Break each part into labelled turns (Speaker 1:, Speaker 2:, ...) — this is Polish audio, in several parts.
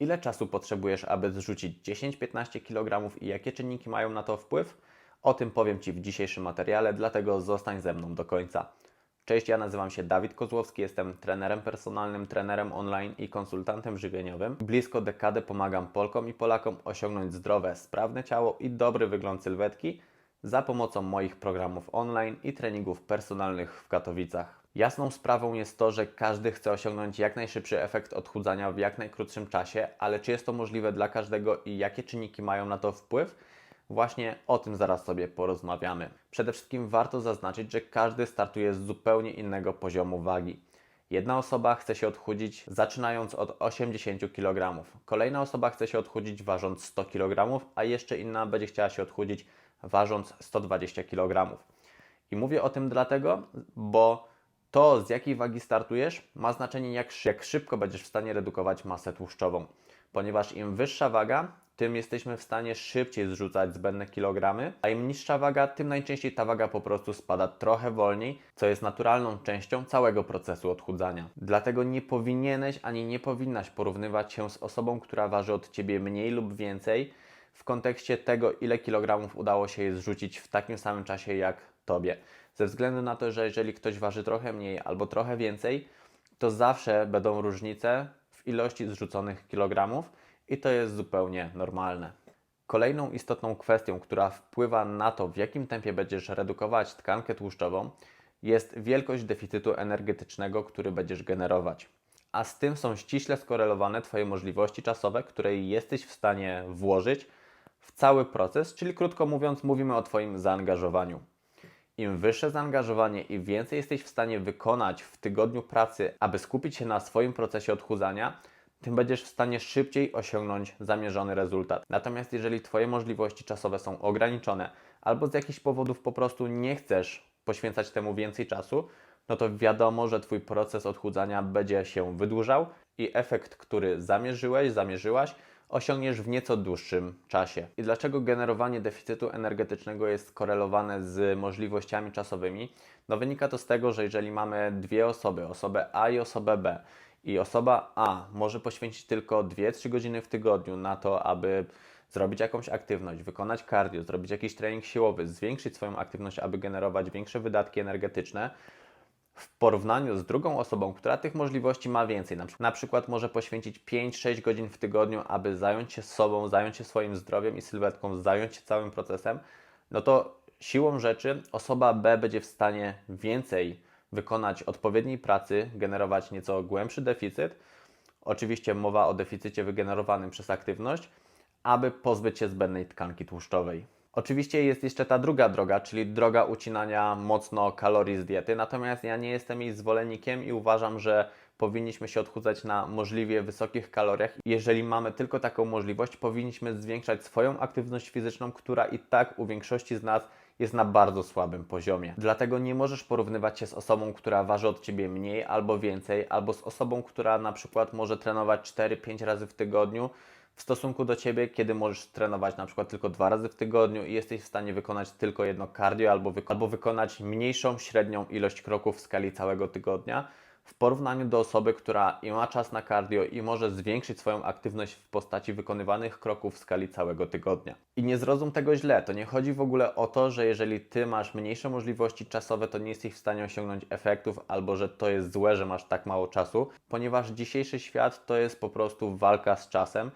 Speaker 1: Ile czasu potrzebujesz, aby zrzucić 10-15 kg i jakie czynniki mają na to wpływ? O tym powiem Ci w dzisiejszym materiale, dlatego zostań ze mną do końca. Cześć, ja nazywam się Dawid Kozłowski, jestem trenerem personalnym, trenerem online i konsultantem żywieniowym. Blisko dekadę pomagam Polkom i Polakom osiągnąć zdrowe, sprawne ciało i dobry wygląd sylwetki za pomocą moich programów online i treningów personalnych w Katowicach. Jasną sprawą jest to, że każdy chce osiągnąć jak najszybszy efekt odchudzania w jak najkrótszym czasie, ale czy jest to możliwe dla każdego i jakie czynniki mają na to wpływ? Właśnie o tym zaraz sobie porozmawiamy. Przede wszystkim warto zaznaczyć, że każdy startuje z zupełnie innego poziomu wagi. Jedna osoba chce się odchudzić zaczynając od 80 kg. Kolejna osoba chce się odchudzić ważąc 100 kg, a jeszcze inna będzie chciała się odchudzić ważąc 120 kg. I mówię o tym dlatego, bo to z jakiej wagi startujesz ma znaczenie jak, jak szybko będziesz w stanie redukować masę tłuszczową. Ponieważ im wyższa waga, tym jesteśmy w stanie szybciej zrzucać zbędne kilogramy, a im niższa waga, tym najczęściej ta waga po prostu spada trochę wolniej, co jest naturalną częścią całego procesu odchudzania. Dlatego nie powinieneś ani nie powinnaś porównywać się z osobą, która waży od ciebie mniej lub więcej w kontekście tego, ile kilogramów udało się jej zrzucić w takim samym czasie jak tobie. Ze względu na to, że jeżeli ktoś waży trochę mniej albo trochę więcej, to zawsze będą różnice w ilości zrzuconych kilogramów i to jest zupełnie normalne. Kolejną istotną kwestią, która wpływa na to, w jakim tempie będziesz redukować tkankę tłuszczową, jest wielkość deficytu energetycznego, który będziesz generować. A z tym są ściśle skorelowane Twoje możliwości czasowe, które jesteś w stanie włożyć w cały proces, czyli krótko mówiąc, mówimy o Twoim zaangażowaniu. Im wyższe zaangażowanie i więcej jesteś w stanie wykonać w tygodniu pracy, aby skupić się na swoim procesie odchudzania, tym będziesz w stanie szybciej osiągnąć zamierzony rezultat. Natomiast jeżeli Twoje możliwości czasowe są ograniczone albo z jakichś powodów po prostu nie chcesz poświęcać temu więcej czasu, no to wiadomo, że Twój proces odchudzania będzie się wydłużał i efekt, który zamierzyłeś, zamierzyłaś, osiągniesz w nieco dłuższym czasie. I dlaczego generowanie deficytu energetycznego jest skorelowane z możliwościami czasowymi? No wynika to z tego, że jeżeli mamy dwie osoby, osobę A i osobę B, i osoba A może poświęcić tylko 2-3 godziny w tygodniu na to, aby zrobić jakąś aktywność, wykonać cardio, zrobić jakiś trening siłowy, zwiększyć swoją aktywność, aby generować większe wydatki energetyczne, w porównaniu z drugą osobą, która tych możliwości ma więcej, na, przy- na przykład może poświęcić 5-6 godzin w tygodniu, aby zająć się sobą, zająć się swoim zdrowiem i sylwetką, zająć się całym procesem, no to siłą rzeczy osoba B będzie w stanie więcej wykonać odpowiedniej pracy, generować nieco głębszy deficyt. Oczywiście mowa o deficycie wygenerowanym przez aktywność, aby pozbyć się zbędnej tkanki tłuszczowej. Oczywiście jest jeszcze ta druga droga, czyli droga ucinania mocno kalorii z diety, natomiast ja nie jestem jej zwolennikiem i uważam, że powinniśmy się odchudzać na możliwie wysokich kaloriach. Jeżeli mamy tylko taką możliwość, powinniśmy zwiększać swoją aktywność fizyczną, która i tak u większości z nas jest na bardzo słabym poziomie. Dlatego nie możesz porównywać się z osobą, która waży od ciebie mniej albo więcej, albo z osobą, która na przykład może trenować 4-5 razy w tygodniu w stosunku do ciebie, kiedy możesz trenować na przykład tylko dwa razy w tygodniu i jesteś w stanie wykonać tylko jedno cardio albo, wyko- albo wykonać mniejszą średnią ilość kroków w skali całego tygodnia w porównaniu do osoby, która i ma czas na cardio i może zwiększyć swoją aktywność w postaci wykonywanych kroków w skali całego tygodnia. I nie zrozum tego źle, to nie chodzi w ogóle o to, że jeżeli ty masz mniejsze możliwości czasowe, to nie jesteś w stanie osiągnąć efektów, albo że to jest złe, że masz tak mało czasu, ponieważ dzisiejszy świat to jest po prostu walka z czasem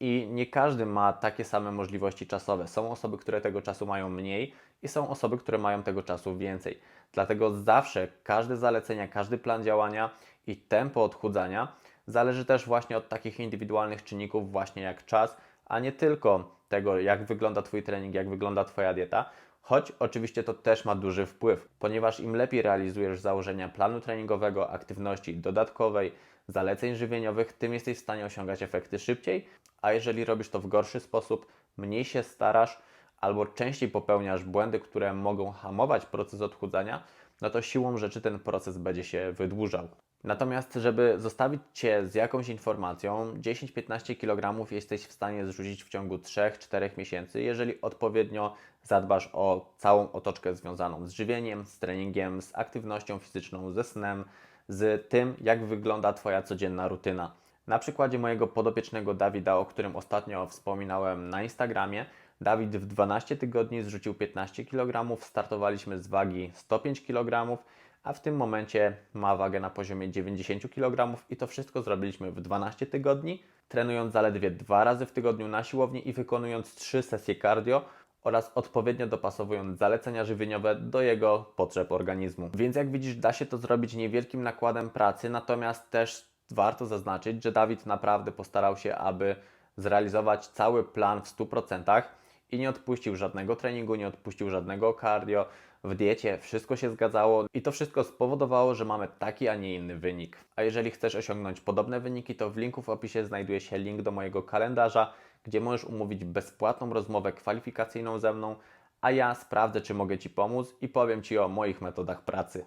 Speaker 1: i nie każdy ma takie same możliwości czasowe. Są osoby, które tego czasu mają mniej i są osoby, które mają tego czasu więcej. Dlatego zawsze każde zalecenia, każdy plan działania i tempo odchudzania zależy też właśnie od takich indywidualnych czynników, właśnie jak czas, a nie tylko tego, jak wygląda Twój trening, jak wygląda Twoja dieta. Choć oczywiście to też ma duży wpływ, ponieważ im lepiej realizujesz założenia planu treningowego, aktywności dodatkowej, zaleceń żywieniowych, tym jesteś w stanie osiągać efekty szybciej, a jeżeli robisz to w gorszy sposób, mniej się starasz albo częściej popełniasz błędy, które mogą hamować proces odchudzania, no to siłą rzeczy ten proces będzie się wydłużał. Natomiast, żeby zostawić Cię z jakąś informacją, 10-15 kg jesteś w stanie zrzucić w ciągu 3-4 miesięcy, jeżeli odpowiednio zadbasz o całą otoczkę związaną z żywieniem, z treningiem, z aktywnością fizyczną, ze snem, z tym, jak wygląda Twoja codzienna rutyna. Na przykładzie mojego podopiecznego Dawida, o którym ostatnio wspominałem na Instagramie, Dawid w 12 tygodni zrzucił 15 kg, startowaliśmy z wagi 105 kg, a w tym momencie ma wagę na poziomie 90 kg i to wszystko zrobiliśmy w 12 tygodni, trenując zaledwie dwa razy w tygodniu na siłowni i wykonując 3 sesje cardio oraz odpowiednio dopasowując zalecenia żywieniowe do jego potrzeb organizmu. Więc jak widzisz, da się to zrobić niewielkim nakładem pracy, natomiast też warto zaznaczyć, że Dawid naprawdę postarał się, aby zrealizować cały plan w 100% i nie odpuścił żadnego treningu, nie odpuścił żadnego cardio. W diecie wszystko się zgadzało i to wszystko spowodowało, że mamy taki, a nie inny wynik. A jeżeli chcesz osiągnąć podobne wyniki, to w linku w opisie znajduje się link do mojego kalendarza, gdzie możesz umówić bezpłatną rozmowę kwalifikacyjną ze mną, a ja sprawdzę, czy mogę Ci pomóc i powiem Ci o moich metodach pracy.